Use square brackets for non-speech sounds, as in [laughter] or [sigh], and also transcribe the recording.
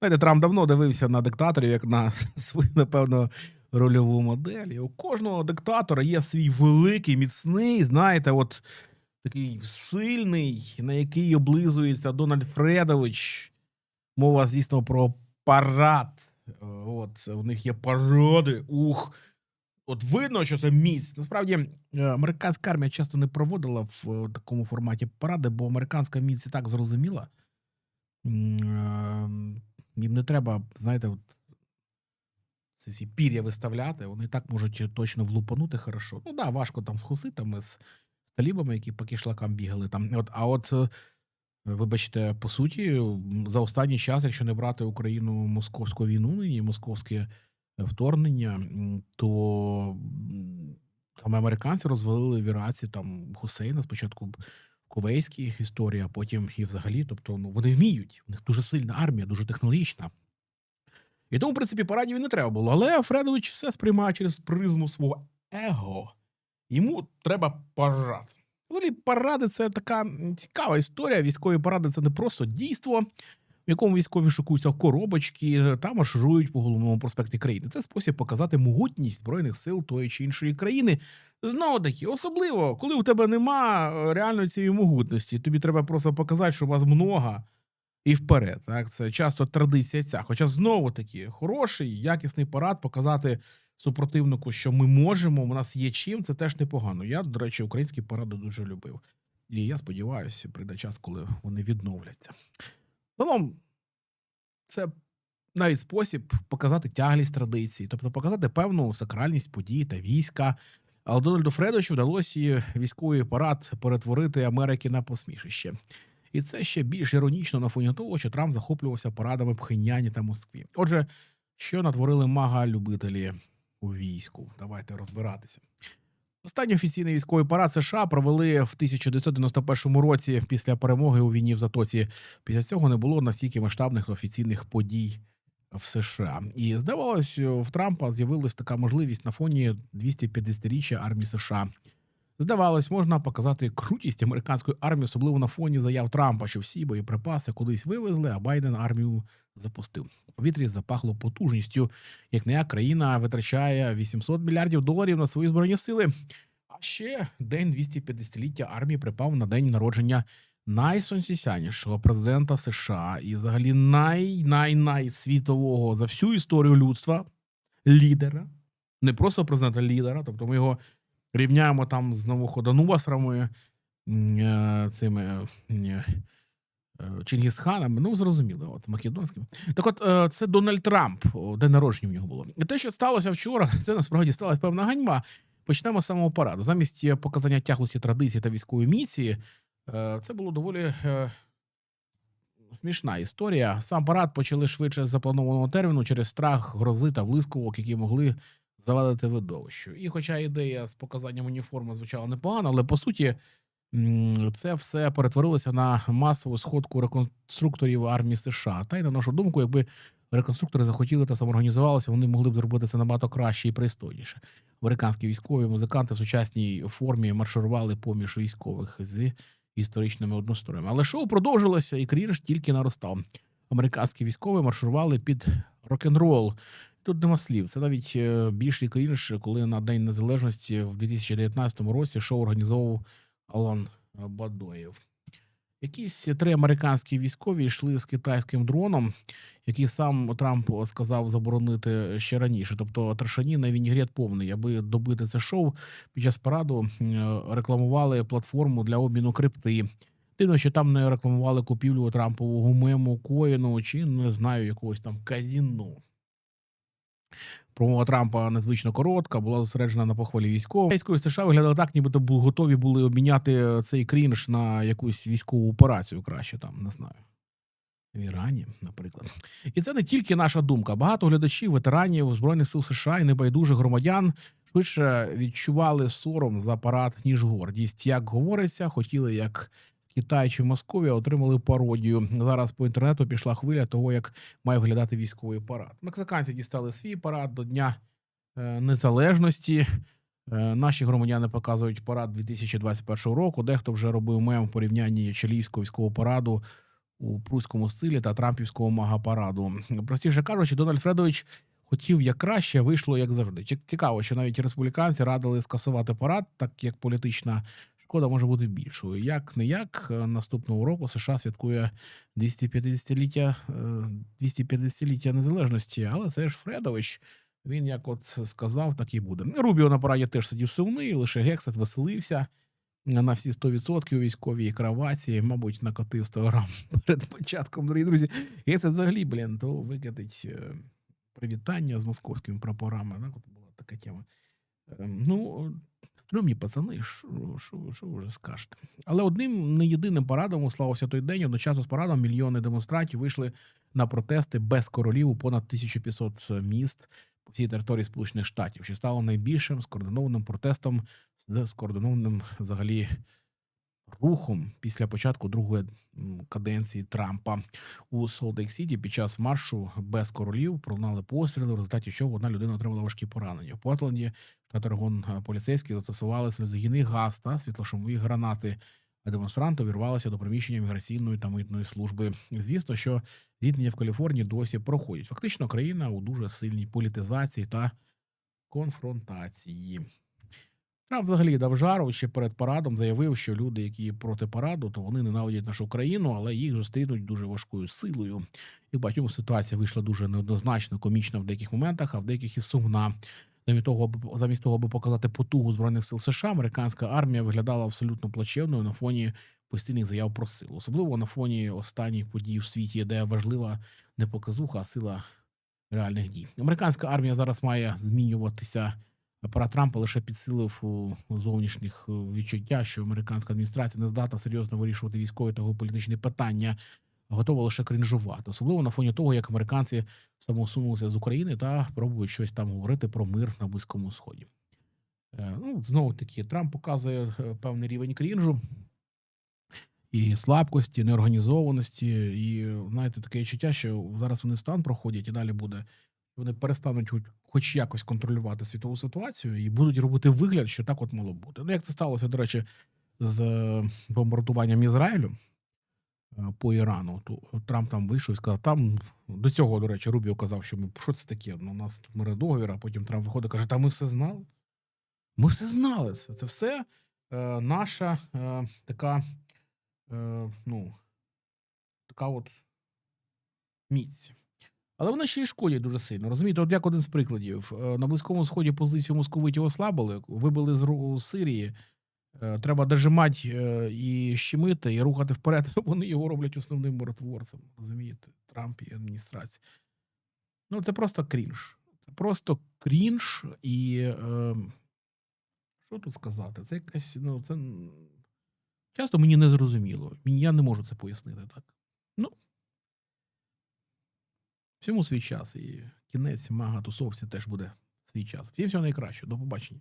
Знаєте, Трамп давно дивився на диктаторів як на [laughs] свою, напевно, рольову модель. І у кожного диктатора є свій великий, міцний, знаєте, от такий сильний, на який облизується Дональд Фредович. Мова, звісно, про парад. От, у них є паради. Ух. От видно, що це міць. Насправді, е, американська армія часто не проводила в е, такому форматі паради, бо американська міць і так зрозуміла. Е, Їм не треба, знаєте, от ці всі пір'я виставляти, вони і так можуть точно влупанути хорошо. Ну да, важко там з хуситами, з талібами, які по кишлакам бігали там. От, а от, е, вибачте, по суті, за останній час, якщо не брати Україну московську війну, нині московське вторгнення, то саме американці розвалили в Іраці там Хусейна спочатку б Кувейській історії, а потім і взагалі. Тобто, ну вони вміють. У них дуже сильна армія, дуже технологічна. І тому, в принципі, парадів і не треба було. Але Фредович все сприймає через призму свого его. Йому треба парад. Взагалі, паради це така цікава історія. Військові паради це не просто дійство, в якому військові шукуються коробочки та марширують по головному проспекті країни. Це спосіб показати могутність збройних сил тої чи іншої країни. Знову таки, особливо, коли у тебе нема е, реальної цієї могутності. Тобі треба просто показати, що вас много і вперед. Так, це часто традиція ця. Хоча знову таки хороший, якісний парад показати супротивнику, що ми можемо, у нас є чим, це теж непогано. Я, до речі, українські паради дуже любив. І я сподіваюся, прийде час, коли вони відновляться. Загалом, це навіть спосіб показати тяглість традицій, тобто показати певну сакральність подій та війська. Але Дональду Фредовичу вдалося і військовий парад перетворити Америки на посмішище. І це ще більш іронічно на фоні того, що Трамп захоплювався парадами Пхеньяні та Москві. Отже, що натворили мага-любителі у війську? Давайте розбиратися. Останній офіційний військовий парад США провели в 1991 році після перемоги у війні в Затоці. Після цього не було настільки масштабних офіційних подій в США. І здавалось, в Трампа з'явилась така можливість на фоні 250-річчя армії США. Здавалось, можна показати крутість американської армії, особливо на фоні заяв Трампа, що всі боєприпаси кудись вивезли, а Байден армію запустив. У повітрі запахло потужністю. Як не країна витрачає 800 мільярдів доларів на свої збройні сили. А ще день 250-ліття армії припав на день народження найсонсісянішого президента США і взагалі най-най-най світового за всю історію людства лідера, не просто президента лідера, тобто ми його рівняємо там з Новоходоносорами, м, е, цими е, Чингісханами, ну зрозуміло, от македонським. Так, от е, це Дональд Трамп, день народження в нього було. І те, що сталося вчора, [laughs] це насправді сталася певна ганьба. Почнемо з самого параду. Замість е, показання тяглості традиції та військової міції, е, це було доволі е, смішна історія. Сам парад почали швидше запланованого терміну через страх, грози та блискавок, які могли завадити видовищу. І хоча ідея з показанням уніформи звучала непогано, але по суті це все перетворилося на масову сходку реконструкторів армії США. Та й на нашу думку, якби реконструктори захотіли та самоорганізувалися, вони могли б зробити це набагато краще і пристойніше. Американські військові музиканти в сучасній формі марширували поміж військових з історичними одностроями. Але шоу продовжилося, і крінж тільки наростав. Американські військові марширували під рок-н-рол. Тут нема слів. Це навіть е, більший крінж, коли на День Незалежності в 2019 році шоу організовував Алан Бадоєв. Якісь три американські військові йшли з китайським дроном, який сам Трамп сказав заборонити ще раніше. Тобто трешаніна вінігрет повний, аби добити це шоу під час параду рекламували платформу для обміну крипти. Дивно, що там не рекламували купівлю Трампового мему, коїну чи не знаю якогось там казіно. Промова Трампа незвично коротка, була зосереджена на похвалі військових. Військові США виглядали так, нібито бу- готові були обміняти цей крінж на якусь військову операцію краще там, не знаю. В Ірані, наприклад. І це не тільки наша думка. Багато глядачів, ветеранів Збройних сил США і небайдужих громадян швидше відчували сором за парад, ніж гордість. Як говориться, хотіли як Китай чи Московія отримали пародію. Зараз по інтернету пішла хвиля того, як має виглядати військовий парад. Мексиканці дістали свій парад до Дня е, Незалежності. Е, Наші громадяни показують парад 2021 року. Дехто вже робив мем в порівнянні чилійського військового параду у прусському стилі та трампівського магапараду. Простіше кажучи, Дональд Фредович хотів як краще, вийшло як завжди. Ці- Цікаво, що навіть республіканці радили скасувати парад, так як політична шкода може бути більшою. Як не як е, наступного року США святкує 250-ліття е, 250-ліття незалежності, але це ж Фредович. Він як от сказав, так і буде. Рубіо на параді теж сидів сумний, лише Гексет веселився на всі 100% у військовій краваці, мабуть, накотив 100 грам [laughs] перед початком. Дорогі друзі, Гексет взагалі, блін, то викатить е, привітання з московськими прапорами. Так, от була така тема. Ем, Ну, стрьомні пацани, що ви вже скажете. Але одним не єдиним парадом уславився той день. Одночасно з парадом мільйони демонстрантів вийшли на протести без королів у понад 1500 міст по всій території Сполучених Штатів, що стало найбільшим скоординованим протестом з скоординованим взагалі рухом після початку другої каденції Трампа у Солдейк Сіті під час маршу без королів пролунали постріли, в результаті чого одна людина отримала важкі поранення. В Портленді штат Орегон е, поліцейські застосували сльозогінний газ та світлошумові гранати. Демонстранти увірвалися до приміщення міграційної та митної служби. Звісно, що зіткнення в Каліфорнії досі проходять. Фактично, країна у дуже сильній політизації та конфронтації. Трамп взагалі дав жару ще перед парадом заявив, що люди, які проти параду, то вони ненавидять нашу країну, але їх зустрінуть дуже важкою силою. І в ситуація вийшла дуже неоднозначно, комічна в деяких моментах, а в деяких і сумна. Замість того, аби- замість того, аби показати потугу збройних сил США, американська армія виглядала абсолютно плачевною на фоні постійних заяв про силу, особливо на фоні останніх подій в світі, де важлива не показуха, а сила реальних дій. Американська армія зараз має змінюватися. Апарат Трампа лише підсилив у зовнішніх е, відчуття, що американська адміністрація не здатна серйозно вирішувати військові та геополітичні питання, готова лише крінжувати, особливо на фоні того, як американці самосунулися з України та пробують щось там говорити про мир на близькому сході. Е, Ну знову таки, Трамп показує е, певний рівень крінжу і слабкості, неорганізованості, і знаєте, таке відчуття, що зараз вони стан проходять і далі буде. Вони перестануть хоч, хоч якось контролювати світову ситуацію і будуть робити вигляд, що так от мало бути. Ну, як це сталося, до речі, з е, бомбардуванням Ізраїлю по Ірану, то Трамп там вийшов і сказав, там до цього, до речі, Рубіо казав, що ми що це таке? Ну, у нас тут мире договір, а потім Трамп виходить і каже, та ми все знали. Ми все знали. Це, все е, наша е, така, е, ну, така от міць. Але вона ще й шкодять дуже сильно. Розумієте, от як один з прикладів. Е, На Близькому Сході позицію московитів ослабили, вибили з Сирії. Е, Треба дожимати е, і щемити, і рухати вперед. [laughs] Вони його роблять основним миротворцем. Розумієте? Трамп і адміністрація. Ну, це просто крінж. Це просто крінж і. Е, що тут сказати? Це якась. Ну, це часто мені не зрозуміло. Я не можу це пояснити так. Ну, Всьому свій час. І кінець мага тусовці теж буде свій час. Всім всього найкращого. До побачення.